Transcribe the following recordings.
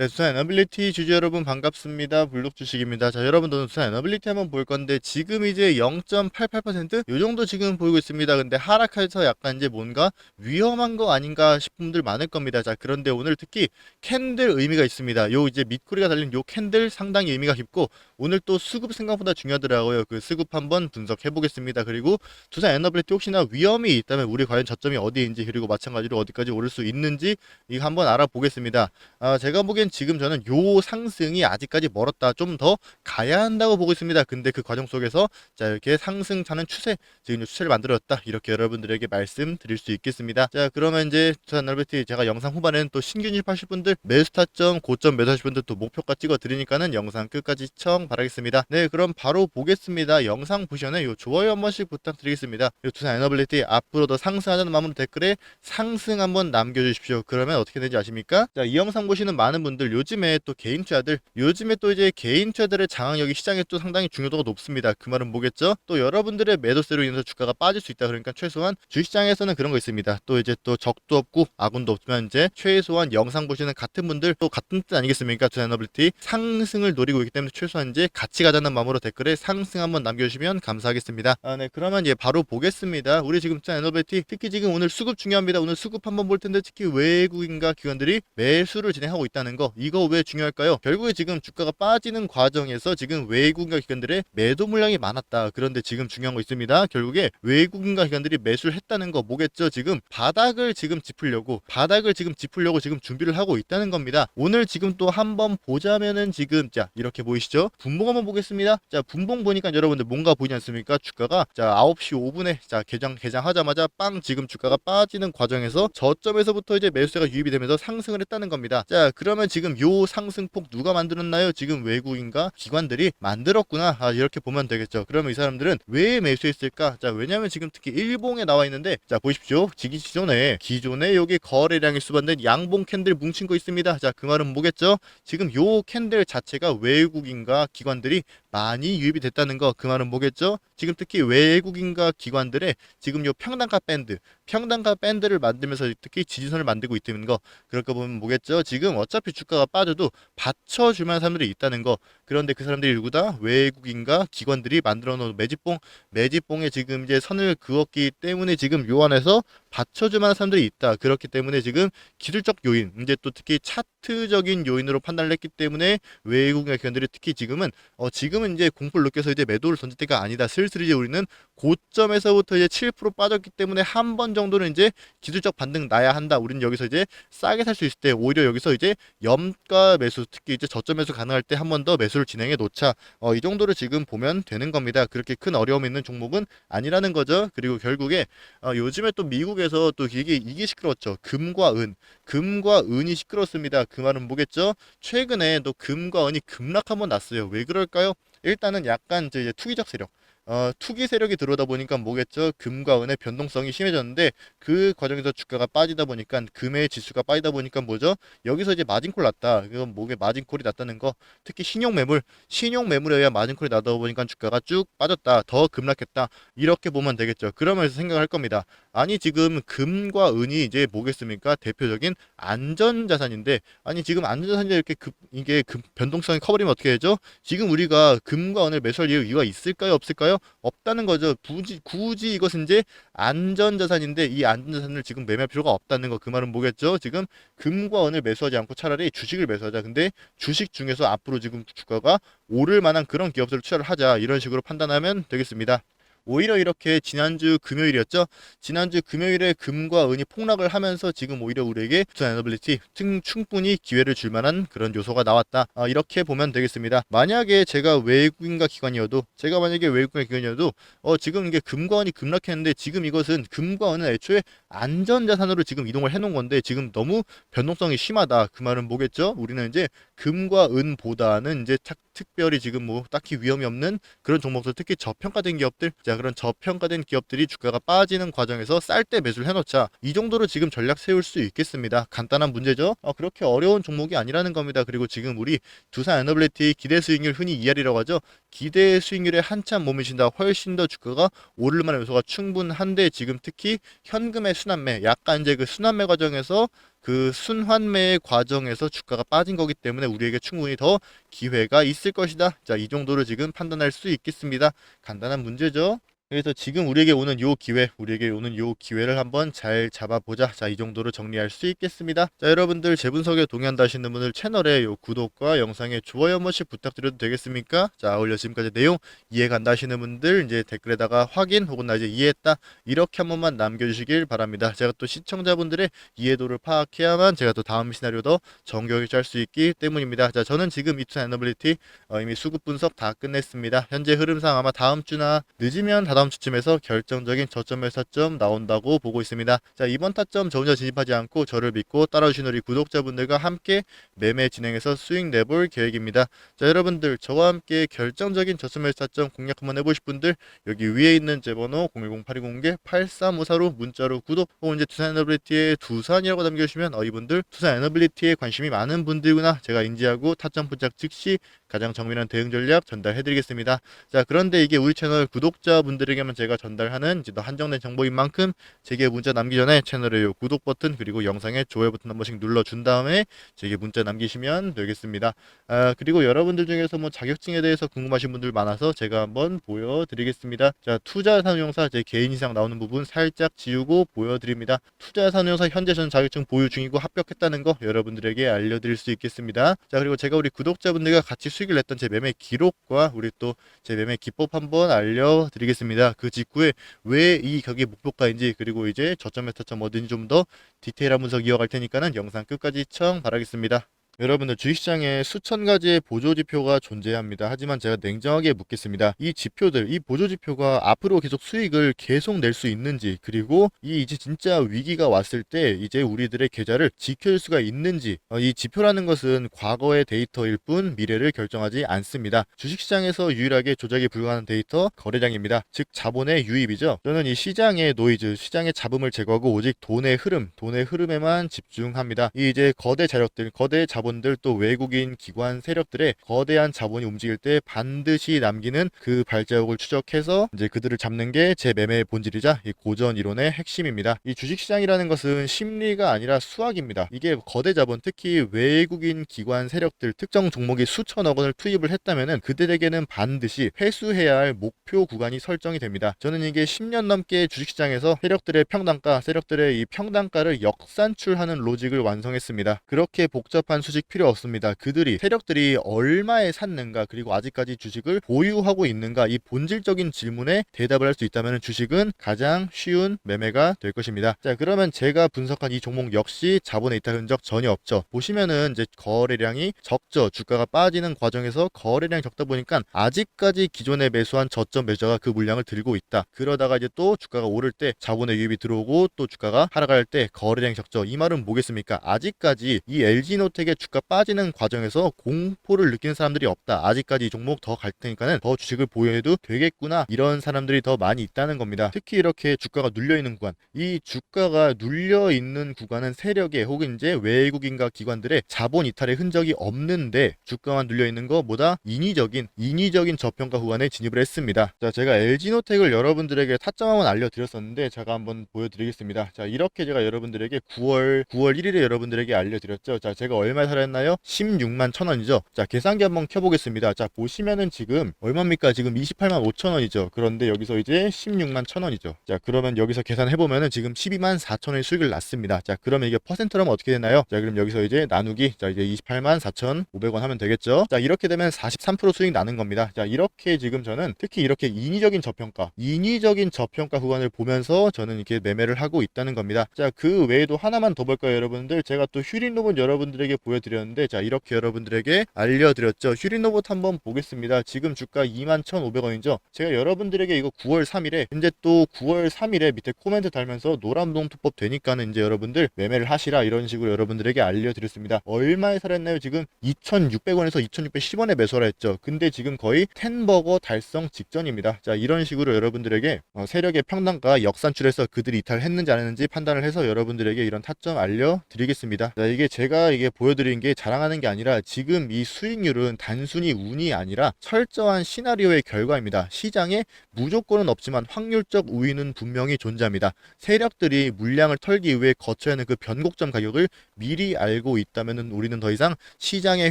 네, 두산 에너빌리티 주주 여러분 반갑습니다. 블록 주식입니다. 자, 여러분들은 두산 에너빌리티 한번 볼 건데 지금 이제 0.88%요 정도 지금 보이고 있습니다. 근데 하락해서 약간 이제 뭔가 위험한 거 아닌가 싶은 분들 많을 겁니다. 자, 그런데 오늘 특히 캔들 의미가 있습니다. 요 이제 밑구리가 달린 요 캔들 상당히 의미가 깊고 오늘 또 수급 생각보다 중요하더라고요. 그 수급 한번 분석해 보겠습니다. 그리고 두산 에너빌리티 혹시나 위험이 있다면 우리 과연 저점이 어디인지 그리고 마찬가지로 어디까지 오를 수 있는지 이거 한번 알아보겠습니다. 아, 제가 보기엔 지금 저는 요 상승이 아직까지 멀었다. 좀 더 가야 한다고 보고 있습니다. 근데 그 과정 속에서 자, 이렇게 상승차는 추세, 지금 추세를 만들었다. 이렇게 여러분들에게 말씀드릴 수 있겠습니다. 자, 그러면 이제 두산 날베티 제가 영상 후반에는 또 신규 진입하실 분들 매수 타점, 고점 매수하실 분들 또 목표가 찍어 드리니까는 영상 끝까지 시청 바라겠습니다. 네, 그럼 바로 보겠습니다. 영상 보시면 요 좋아요 한 번씩 부탁드리겠습니다. 요 두산 에너빌리티 앞으로 더 상승하자는 마음으로 댓글에 상승 한번 남겨주십시오. 그러면 어떻게 되는지 아십니까? 자, 이 영상 보시는 많은 분들 요즘에 또 개인 투자들 요즘에 또 이제 개인 투자들의 장악력이 시장에 또 상당히 중요도가 높습니다. 그 말은 뭐겠죠? 또 여러분들의 매도세로 인해서 주가가 빠질 수 있다. 그러니까 최소한 주식시장에서는 그런 거 있습니다. 또 이제 또 적도 없고 아군도 없지만 이제 최소한 영상 보시는 같은 분들 또 같은 뜻 아니겠습니까? 에너빌리티 상승을 노리고 있기 때문에 최소한 이제 같이 가자는 마음으로 댓글에 상승 한번 남겨주시면 감사하겠습니다. 아, 네. 그러면 이제 바로 보겠습니다. 우리 지금 에너빌리티 특히 지금 오늘 수급 중요합니다. 오늘 수급 한번 볼 텐데 특히 외국인과 기관들이 매수를 진행하고 있다는 거 이거 왜 중요할까요? 결국에 지금 주가가 빠지는 과정에서 지금 외국인과 기관들의 매도 물량이 많았다. 그런데 지금 중요한 거 있습니다. 결국에 외국인과 기관들이 매수를 했다는 거 뭐겠죠? 지금 바닥을 지금 짚으려고 바닥을 지금 짚으려고 지금 준비를 하고 있다는 겁니다. 오늘 지금 또 한번 보자면은 지금 자 이렇게 보이시죠? 분봉 한번 보겠습니다. 자 분봉 보니까 여러분들 뭔가 보이지 않습니까? 주가가 자 9시 5분에 자 개장 개장하자마자 빵 지금 주가가 빠지는 과정에서 저점에서부터 이제 매수세가 유입이 되면서 상승을 했다는 겁니다. 자 그러면 지금 요 상승폭 누가 만들었나요? 지금 외국인과 기관들이 만들었구나. 아 이렇게 보면 되겠죠. 그러면 이 사람들은 왜 매수했을까? 자 왜냐면 지금 특히 일봉에 나와 있는데 자 보십시오. 지기 기존에 기존에 여기 거래량이 수반된 양봉 캔들 뭉친 거 있습니다. 자 그 말은 뭐겠죠? 지금 요 캔들 자체가 외국인과 기관들이 많이 유입이 됐다는 거 그 말은 뭐겠죠? 지금 특히 외국인과 기관들의 지금 요 평단가 밴드 평단가 밴드를 만들면서 특히 지지선을 만들고 있다는 거 그럴 거 보면 뭐겠죠? 지금 어차피 주가가 빠져도 받쳐줄 만한 사람들이 있다는 거 그런데 그 사람들이 누구다? 외국인과 기관들이 만들어 놓은 매집봉 매집봉에 지금 이제 선을 그었기 때문에 지금 요 안에서 받쳐줄 만한 사람들이 있다 그렇기 때문에 지금 기술적 요인 이제 또 특히 차트 적인 요인으로 판단을 했기 때문에 외국인과 기관들이 특히 지금은 어 지금은 이제 공포를 느껴서 이제 매도를 던질 때가 아니다 슬슬 이제 우리는 고점에서부터 이제 7% 빠졌기 때문에 한 번 정도는 이제 기술적 반등 나야 한다. 우리는 여기서 이제 싸게 살 수 있을 때 오히려 여기서 이제 염가 매수 특히 이제 저점 매수 가능할 때 한 번 더 매수를 진행해 놓자. 어, 이 정도를 지금 보면 되는 겁니다. 그렇게 큰 어려움 있는 종목은 아니라는 거죠. 그리고 결국에 어, 요즘에 또 미국에서 또 이게 이게 시끄러웠죠. 금과 은, 금과 은이 시끄럽습니다. 그 말은 뭐겠죠? 최근에 또 금과 은이 급락 한번 났어요. 왜 그럴까요? 일단은 약간 이제 투기적 세력. 어, 투기 세력이 들어오다 보니까 뭐겠죠? 금과 은의 변동성이 심해졌는데 그 과정에서 주가가 빠지다 보니까 금의 지수가 빠지다 보니까 뭐죠? 여기서 이제 마진콜 났다. 이건 목에 마진콜이 났다는 거. 특히 신용 매물, 신용 매물에 의한 마진콜이 나다 보니까 주가가 쭉 빠졌다. 더 급락했다. 이렇게 보면 되겠죠. 그러면서 생각할 겁니다. 아니 지금 금과 은이 이제 뭐겠습니까? 대표적인 안전 자산인데 아니 지금 안전 자산이 이렇게 급, 이게 급 변동성이 커버리면 어떻게 되죠? 지금 우리가 금과 은을 매수할 이유가 있을까요? 없을까요? 없다는 거죠. 굳이 굳이 이것은 이제 안전자산인데 이 안전자산을 지금 매매할 필요가 없다는 거 그 말은 뭐겠죠? 지금 금과 은을 매수하지 않고 차라리 주식을 매수하자. 근데 주식 중에서 앞으로 지금 주가가 오를 만한 그런 기업들을 투자를 하자. 이런 식으로 판단하면 되겠습니다. 오히려 이렇게 지난주 금요일이었죠. 지난주 금요일에 금과 은이 폭락을 하면서 지금 오히려 우리에게 투자 에너빌리티 충분히 기회를 줄 만한 그런 요소가 나왔다. 아, 이렇게 보면 되겠습니다. 만약에 제가 외국인과 기관이어도 제가 만약에 외국인과 기관이어도 어, 지금 이게 금과 은이 급락했는데 지금 이것은 금과 은은 애초에 안전자산으로 지금 이동을 해놓은 건데 지금 너무 변동성이 심하다. 그 말은 뭐겠죠? 우리는 이제 금과 은보다는 이제 특, 특별히 지금 뭐 딱히 위험이 없는 그런 종목들 특히 저평가된 기업들. 자 그런 저평가된 기업들이 주가가 빠지는 과정에서 쌀 때 매수를 해놓자. 이 정도로 지금 전략 세울 수 있겠습니다. 간단한 문제죠? 어, 그렇게 어려운 종목이 아니라는 겁니다. 그리고 지금 우리 두산 에너빌리티 기대 수익률 흔히 ER이라고 하죠? 기대 수익률에 한참 몸이신다. 훨씬 더 주가가 오를 만한 요소가 충분한데 지금 특히 현금의 순환매 약간 이제 그 순환매 과정에서 그 순환매의 과정에서 주가가 빠진 거기 때문에 우리에게 충분히 더 기회가 있을 것이다. 자, 이 정도로 지금 판단할 수 있겠습니다. 간단한 문제죠. 그래서 지금 우리에게 오는 요 기회, 우리에게 오는 요 기회를 한번 잘 잡아보자. 자, 이 정도로 정리할 수 있겠습니다. 자, 여러분들 제 분석에 동의한다 하시는 분들 채널에 요 구독과 영상에 좋아요 한 번씩 부탁드려도 되겠습니까? 자, 올려 지금까지 내용 이해 간다 하시는 분들 이제 댓글에다가 확인 혹은 나 이제 이해했다 이렇게 한 번만 남겨주시길 바랍니다. 제가 또 시청자분들의 이해도를 파악해야만 제가 또 다음 시나리오도 정교하게 짤 수 있기 때문입니다. 자, 저는 지금 이투 애너빌리티 어, 이미 수급 분석 다 끝냈습니다. 현재 흐름상 아마 다음 주나 늦으면 다 다음 주쯤에서 결정적인 저점 매사점 나온다고 보고 있습니다. 자, 이번 타점 저 혼자 진입하지 않고 저를 믿고 따라주신 우리 구독자분들과 함께 매매 진행해서 수익 내볼 계획입니다. 자, 여러분들 저와 함께 결정적인 저점 매사점 공략 한번 해보실 분들 여기 위에 있는 제 번호 010-8201-8354로 문자로 구독 혹은 이제 두산 에너빌리티의 두산이라고 남겨주시면 어, 이분들 두산 에너빌리티에 관심이 많은 분들구나 제가 인지하고 타점 분석 즉시 가장 정밀한 대응 전략 전달해드리겠습니다. 자 그런데 이게 우리 채널 구독자분들 에게만 제가 전달하는 또 한정된 정보인 만큼 제게 문자 남기 전에 채널의 요 구독 버튼 그리고 영상에 좋아요 버튼 한 번씩 눌러준 다음에 제게 문자 남기시면 되겠습니다. 아 그리고 여러분들 중에서 뭐 자격증에 대해서 궁금하신 분들 많아서 제가 한번 보여드리겠습니다. 자 투자 산용사 제 개인 이상 나오는 부분 살짝 지우고 보여드립니다. 투자 산용사 현재 저는 자격증 보유 중이고 합격했다는 거 여러분들에게 알려드릴 수 있겠습니다. 자 그리고 제가 우리 구독자분들과 같이 수익을 냈던 제 매매 기록과 우리 또 제 매매 기법 한번 알려드리겠습니다. 그 직후에 왜 이 가격이 목표가인지 그리고 이제 저점 메타점 어딘지 좀 더 디테일한 분석 이어갈 테니까는 영상 끝까지 시청 바라겠습니다. 여러분들 주식시장에 수천 가지의 보조 지표가 존재합니다. 하지만 제가 냉정하게 묻겠습니다. 이 지표들, 이 보조 지표가 앞으로 계속 수익을 계속 낼 수 있는지, 그리고 이 이제 진짜 위기가 왔을 때 이제 우리들의 계좌를 지킬 수가 있는지, 어, 이 지표라는 것은 과거의 데이터일 뿐 미래를 결정하지 않습니다. 주식시장에서 유일하게 조작이 불가능한 데이터 거래량입니다. 즉 자본의 유입이죠. 저는 이 시장의 노이즈, 시장의 잡음을 제거하고 오직 돈의 흐름, 돈의 흐름에만 집중합니다. 이 이제 거대 자력들, 거대 자본 자본들 또 외국인 기관 세력들의 거대한 자본이 움직일 때 반드시 남기는 그 발자국을 추적해서 이제 그들을 잡는 게 제 매매의 본질이자 이 고전 이론의 핵심입니다. 이 주식시장이라는 것은 심리가 아니라 수학입니다. 이게 거대 자본 특히 외국인 기관 세력들 특정 종목에 수천억 원을 투입을 했다면은 그들에게는 반드시 회수해야 할 목표 구간이 설정이 됩니다. 저는 이게 10년 넘게 주식시장에서 세력들의 평단가, 세력들의 이 평단가를 역산출하는 로직을 완성했습니다. 그렇게 복잡한 수직 주식 필요 없습니다. 그들이 세력들이 얼마에 샀는가 그리고 아직까지 주식을 보유하고 있는가 이 본질적인 질문에 대답을 할 수 있다면 주식은 가장 쉬운 매매가 될 것입니다. 자 그러면 제가 분석한 이 종목 역시 자본에 있다 흔적 전혀 없죠. 보시면은 이제 거래량이 적죠. 주가가 빠지는 과정에서 거래량이 적다 보니까 아직까지 기존에 매수한 저점 매저가 그 물량을 들고 있다. 그러다가 이제 또 주가가 오를 때 자본의 유입이 들어오고 또 주가가 하락할 때 거래량이 적죠. 이 말은 뭐겠습니까? 아직까지 이 LG노텍의 주가 빠지는 과정에서 공포를 느끼는 사람들이 없다. 아직까지 이 종목 더 갈 테니까는 더 주식을 보유해도 되겠구나. 이런 사람들이 더 많이 있다는 겁니다. 특히 이렇게 주가가 눌려 있는 구간, 이 주가가 눌려 있는 구간은 세력의 혹은 이제 외국인과 기관들의 자본 이탈의 흔적이 없는데 주가만 눌려 있는 것보다 인위적인 인위적인 저평가 구간에 진입을 했습니다. 자, 제가 LG노텍을 여러분들에게 타점 한번 알려드렸었는데 제가 한번 보여드리겠습니다. 자, 이렇게 제가 여러분들에게 9월 9월 1일에 여러분들에게 알려드렸죠. 자, 제가 얼마 살았나요? 16만 천 원이죠. 자, 계산기 한번 켜보겠습니다. 자, 보시면은 지금 얼마입니까? 지금 28만 5천 원이죠. 그런데 여기서 이제 16만 천 원이죠. 자, 그러면 여기서 계산해보면은 지금 12만 4천 원의 수익을 났습니다. 자, 그러면 이게 퍼센트로 하면 어떻게 되나요? 자, 그럼 여기서 이제 나누기, 자, 이제 28만 4천 5백 원 하면 되겠죠. 자, 이렇게 되면 43% 수익 나는 겁니다. 자, 이렇게 지금 저는 특히 이렇게 인위적인 저평가, 인위적인 저평가 구간을 보면서 저는 이렇게 매매를 하고 있다는 겁니다. 자, 그 외에도 하나만 더 볼까요, 여러분들? 제가 또 휴린 로봇 여러분들에게 보여 드렸는데, 자, 이렇게 여러분들에게 알려드렸죠. 휴린 로봇 한번 보겠습니다. 지금 주가 21,500원이죠. 제가 여러분들에게 이거 9월 3일에 이제 또 9월 3일에 밑에 코멘트 달면서 노란봉투법 되니까는 이제 여러분들 매매를 하시라 이런 식으로 여러분들에게 알려드렸습니다. 얼마에 살았나요? 지금 2,600원에서 2,610원에 매수를 했죠. 근데 지금 거의 텐버거 달성 직전입니다. 자 이런 식으로 여러분들에게 어, 세력의 평단가 역산출해서 그들이 이탈했는지 안 했는지 판단을 해서 여러분들에게 이런 타점 알려드리겠습니다. 자 이게 제가 이게 보여드린 말씀드린 게 자랑하는 게 아니라 지금 이 수익률은 단순히 운이 아니라 철저한 시나리오의 결과입니다. 시장에 무조건은 없지만 확률적 우위는 분명히 존재합니다. 세력들이 물량을 털기 위해 거쳐야 하는 그 변곡점 가격을 미리 알고 있다면 우리는 더 이상 시장에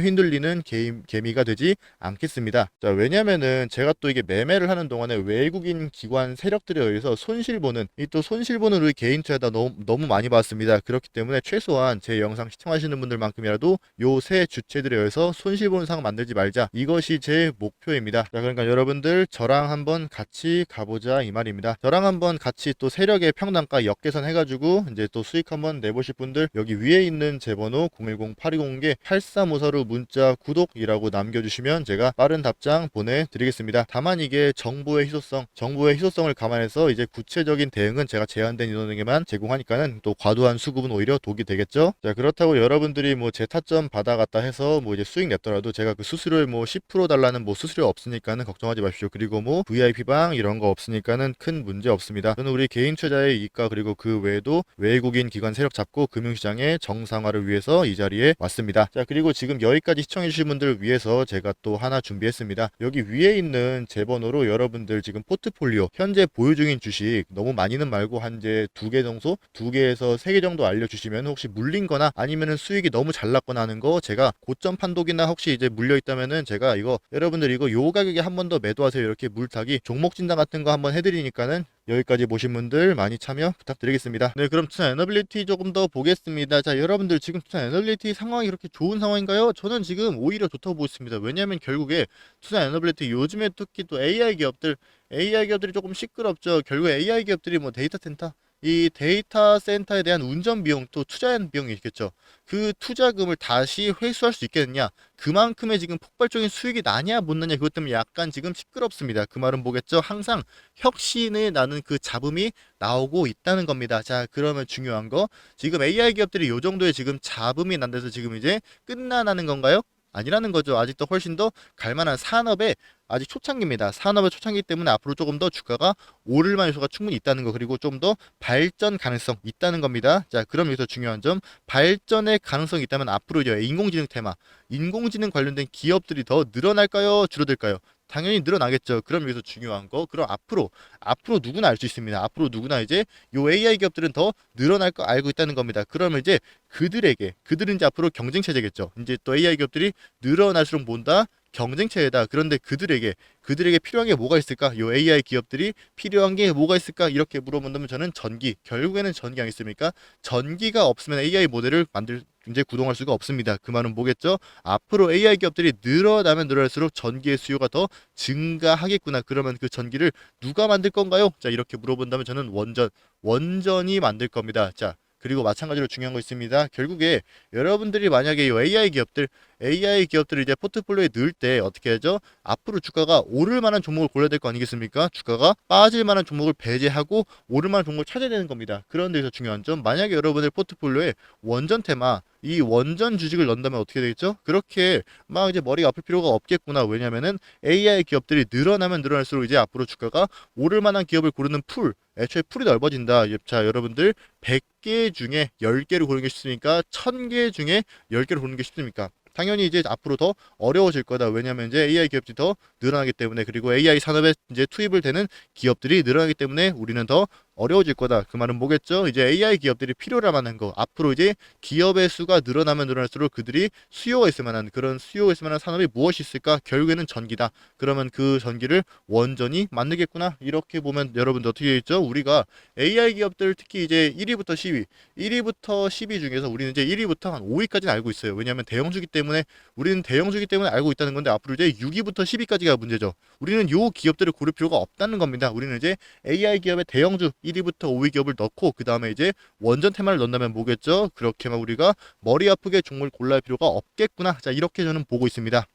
휘둘리는 개미, 개미가 되지 않겠습니다. 자, 왜냐면은 제가 또 이게 매매를 하는 동안에 외국인 기관 세력들에 의해서 손실 보는 이 또 손실 보는 우리 개인 투자다 너무, 너무 많이 봤습니다. 그렇기 때문에 최소한 제 영상 시청하시는 분들만큼이라도 요 세 주체들에 의해서 손실보는 상황 만들지 말자. 이것이 제 목표입니다. 자, 그러니까 여러분들 저랑 한번 같이 가보자 이 말입니다. 저랑 한번 같이 또 세력의 평단가 역계산 해가지고 이제 또 수익 한번 내보실 분들 여기 위에 있는 제 번호 010-820개 8354로 문자 구독이라고 남겨주시면 제가 빠른 답장 보내드리겠습니다. 다만 이게 정보의 희소성, 정보의 희소성을 감안해서 이제 구체적인 대응은 제가 제한된 인원에게만 제공하니까는 또 과도한 수급은 오히려 독이 되겠죠. 자 그렇다고 여러분들이 뭐제 타점 받아갔다 해서 뭐 이제 수익 냈더라도 제가 그 수수료를 뭐 10% 달라는 뭐 수수료 없으니까는 걱정하지 마십시오. 그리고 뭐 VIP 방 이런 거 없으니까는 큰 문제 없습니다. 저는 우리 개인 투자의 이익과 그리고 그 외에도 외국인 기관 세력 잡고 금융시장의 정상화를 위해서 이 자리에 왔습니다. 자 그리고 지금 여기까지 시청해주신 분들 위해서 제가 또 하나 준비했습니다. 여기 위에 있는 제 번호로 여러분들 지금 포트폴리오 현재 보유 중인 주식 너무 많이는 말고 한 이제 두 개 정도 두 개에서 세 개 정도 알려주시면 혹시 물린거나 아니면은 수익이 너무 잘 났거나 하는 거 제가 고점 판독이나 혹시 이제 물려 있다면은 제가 이거 여러분들 이거 요 가격에 한 번 더 매도하세요 이렇게 물타기 종목 진단 같은 거 한번 해드리니까는 여기까지 보신 분들 많이 참여 부탁드리겠습니다. 네, 그럼 투자 에너빌리티 조금 더 보겠습니다. 자, 여러분들 지금 투자 에너빌리티 상황이 그렇게 좋은 상황인가요? 저는 지금 오히려 좋다고 보고 있습니다. 왜냐하면 결국에 투자 에너빌리티 요즘에 특히 또 AI 기업들, AI 기업들이 조금 시끄럽죠. 결국 AI 기업들이 뭐 데이터 센터, 이 데이터 센터에 대한 운전 비용 또 투자한 비용이 있겠죠. 그 투자금을 다시 회수할 수 있겠느냐? 그만큼의 지금 폭발적인 수익이 나냐 못 나냐 그것 때문에 약간 지금 시끄럽습니다. 그 말은 뭐겠죠? 항상 혁신에 나는 그 잡음이 나오고 있다는 겁니다. 자, 그러면 중요한 거 지금 AI 기업들이 요 정도의 지금 잡음이 난 데서 지금 이제 끝나나는 건가요? 아니라는 거죠. 아직도 훨씬 더 갈만한 산업에 아직 초창기입니다. 산업의 초창기 때문에 앞으로 조금 더 주가가 오를 만한 요소가 충분히 있다는 거 그리고 좀 더 발전 가능성 있다는 겁니다. 자, 그럼 여기서 중요한 점 발전의 가능성이 있다면 앞으로 인공지능 테마, 인공지능 관련된 기업들이 더 늘어날까요? 줄어들까요? 당연히 늘어나겠죠. 그럼 여기서 중요한 거, 그럼 앞으로 앞으로 누구나 알 수 있습니다. 앞으로 누구나 이제 요 AI 기업들은 더 늘어날 거 알고 있다는 겁니다. 그러면 이제 그들에게 그들은 이제 앞으로 경쟁 체제겠죠. 이제 또 AI 기업들이 늘어날수록 뭔다 경쟁 체제다. 그런데 그들에게 그들에게 필요한 게 뭐가 있을까? 요 AI 기업들이 필요한 게 뭐가 있을까? 이렇게 물어본다면 저는 전기. 결국에는 전기 아니겠습니까? 전기가 없으면 AI 모델을 만들 이제 구동할 수가 없습니다. 그 말은 뭐겠죠? 앞으로 AI 기업들이 늘어나면 늘어날수록 전기의 수요가 더 증가하겠구나. 그러면 그 전기를 누가 만들 건가요? 자, 이렇게 물어본다면 저는 원전, 원전이 만들 겁니다. 자, 그리고 마찬가지로 중요한 거 있습니다. 결국에 여러분들이 만약에 이 AI 기업들, AI 기업들을 이제 포트폴리오에 넣을 때 어떻게 하죠? 앞으로 주가가 오를 만한 종목을 골라야 될 거 아니겠습니까? 주가가 빠질 만한 종목을 배제하고 오를 만한 종목을 찾아야 되는 겁니다. 그런 데서 중요한 점, 만약에 여러분들 포트폴리오에 원전 테마, 이 원전 주식을 넣는다면 어떻게 되겠죠? 그렇게 막 이제 머리가 아플 필요가 없겠구나. 왜냐면은 AI 기업들이 늘어나면 늘어날수록 이제 앞으로 주가가 오를 만한 기업을 고르는 풀, 애초에 풀이 넓어진다. 자, 여러분들 100개 중에 10개를 고르는 게 쉽습니까? 1000개 중에 10개를 고르는 게 쉽습니까? 당연히 이제 앞으로 더 어려워질 거다. 왜냐하면 이제 AI 기업들이 더 늘어나기 때문에 그리고 AI 산업에 이제 투입을 되는 기업들이 늘어나기 때문에 우리는 더 어려워질 거다. 그 말은 뭐겠죠? 이제 AI 기업들이 필요로 하는 거. 앞으로 이제 기업의 수가 늘어나면 늘어날수록 그들이 수요가 있을 만한 그런 수요가 있을 만한 산업이 무엇이 있을까? 결국에는 전기다. 그러면 그 전기를 원전이 만들겠구나. 이렇게 보면 여러분들 어떻게 있죠? 우리가 AI 기업들 특히 이제 1위부터 10위, 1위부터 10위 중에서 우리는 이제 1위부터 한 5위까지는 알고 있어요. 왜냐하면 대형주기 때문에 우리는 대형주기 때문에 알고 있다는 건데 앞으로 이제 6위부터 10위까지가 문제죠. 우리는 요 기업들을 고를 필요가 없다는 겁니다. 우리는 이제 AI 기업의 대형주 1위부터 5위 기업을 넣고 그 다음에 이제 원전 테마를 넣는다면 뭐겠죠? 그렇게만 우리가 머리 아프게 종목을 골라야 할 필요가 없겠구나. 자 이렇게 저는 보고 있습니다.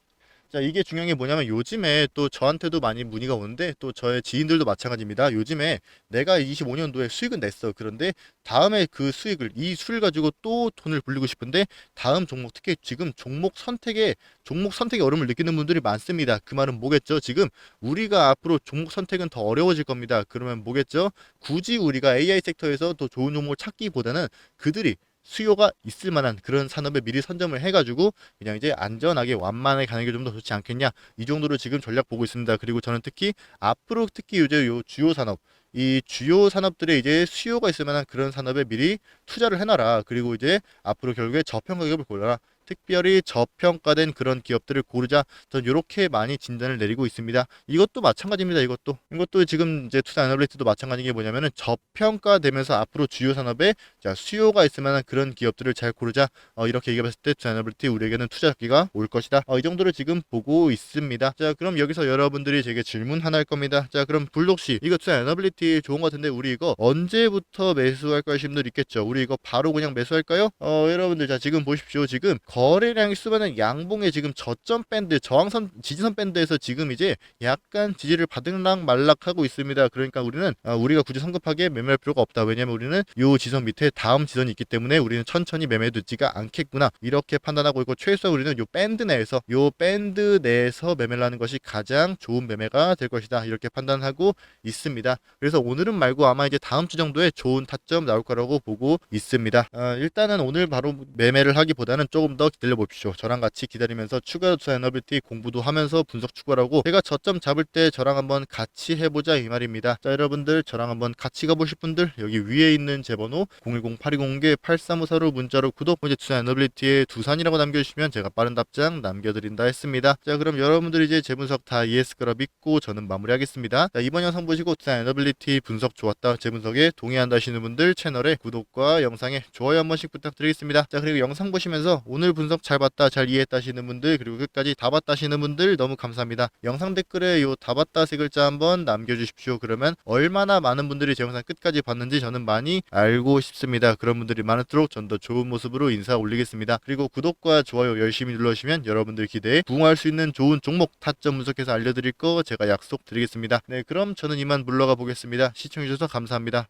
자 이게 중요한 게 뭐냐면 요즘에 또 저한테도 많이 문의가 오는데 또 저의 지인들도 마찬가지입니다. 요즘에 내가 25년도에 수익은 냈어. 그런데 다음에 그 수익을 이 수를 가지고 또 돈을 불리고 싶은데 다음 종목 특히 지금 종목 선택에 종목 선택에 어려움을 느끼는 분들이 많습니다. 그 말은 뭐겠죠? 지금 우리가 앞으로 종목 선택은 더 어려워질 겁니다. 그러면 뭐겠죠? 굳이 우리가 AI 섹터에서 더 좋은 종목을 찾기보다는 그들이 수요가 있을 만한 그런 산업에 미리 선점을 해가지고 그냥 이제 안전하게 완만하게 가는 게 좀 더 좋지 않겠냐 이 정도로 지금 전략 보고 있습니다. 그리고 저는 특히 앞으로 특히 이제 요 주요 산업 이 주요 산업들의 이제 수요가 있을 만한 그런 산업에 미리 투자를 해놔라. 그리고 이제 앞으로 결국에 저평가 기업을 골라라. 특별히 저평가된 그런 기업들을 고르자. 전 이렇게 많이 진단을 내리고 있습니다. 이것도 마찬가지입니다. 이것도 이것도 지금 이제 투자 애널리스트도 마찬가지인 게 뭐냐면은 저평가되면서 앞으로 주요 산업에 자 수요가 있을 만한 그런 기업들을 잘 고르자. 어, 이렇게 얘기했을 때 투자 애널리스트 우리에게는 투자기가 올 것이다. 어, 이 정도로 지금 보고 있습니다. 자 그럼 여기서 여러분들이 제게 질문 하나 할 겁니다. 자 그럼 블록 씨 이거 투자 애널리티 좋은 것 같은데 우리 이거 언제부터 매수할까 하시는 분들 있겠죠. 우리 이거 바로 그냥 매수할까요? 어 여러분들 자 지금 보십시오. 지금 거래량이 수많은 양봉의 지금 저점 밴드 저항선 지지선 밴드에서 지금 이제 약간 지지를 바득락 말락하고 있습니다. 그러니까 우리는 어, 우리가 굳이 성급하게 매매할 필요가 없다. 왜냐면 우리는 요 지선 밑에 다음 지선이 있기 때문에 우리는 천천히 매매해두지가 않겠구나. 이렇게 판단하고 있고 최소 우리는 요 밴드 내에서 요 밴드 내에서 매매를 하는 것이 가장 좋은 매매가 될 것이다. 이렇게 판단하고 있습니다. 그래서 오늘은 말고 아마 이제 다음 주 정도에 좋은 타점 나올 거라고 보고 있습니다. 어, 일단은 오늘 바로 매매를 하기보다는 조금 더 기다려 봅시오. 저랑 같이 기다리면서 추가 투자 에너비티 공부도 하면서 분석 추가하고 제가 저점 잡을 때 저랑 한번 같이 해보자 이 말입니다. 자 여러분들 저랑 한번 같이 가보실 분들 여기 위에 있는 제 번호 010-820-8354로 문자로 구독 이제 투자 에너빌리티의 두산이라고 남겨주시면 제가 빠른 답장 남겨드린다 했습니다. 자 그럼 여러분들 이제 제 분석 다 이해했을 거라 믿고 저는 마무리하겠습니다. 자 이번 영상 보시고 투자 에너빌리티 분석 좋았다 제 분석에 동의한다 하시는 분들 채널에 구독과 영상에 좋아요 한 번씩 부탁드리겠습니다. 자 그리고 영상 보시면서 오늘 분석 잘 봤다 잘 이해했다 하시는 분들 그리고 끝까지 다 봤다 하시는 분들 너무 감사합니다. 영상 댓글에 요 다 봤다 세 글자 한번 남겨주십시오. 그러면 얼마나 많은 분들이 제 영상 끝까지 봤는지 저는 많이 알고 싶습니다. 그런 분들이 많을수록 전 더 좋은 모습으로 인사 올리겠습니다. 그리고 구독과 좋아요 열심히 눌러주시면 여러분들 기대에 부응할 수 있는 좋은 종목 타점 분석해서 알려드릴 거 제가 약속드리겠습니다. 네 그럼 저는 이만 물러가 보겠습니다. 시청해주셔서 감사합니다.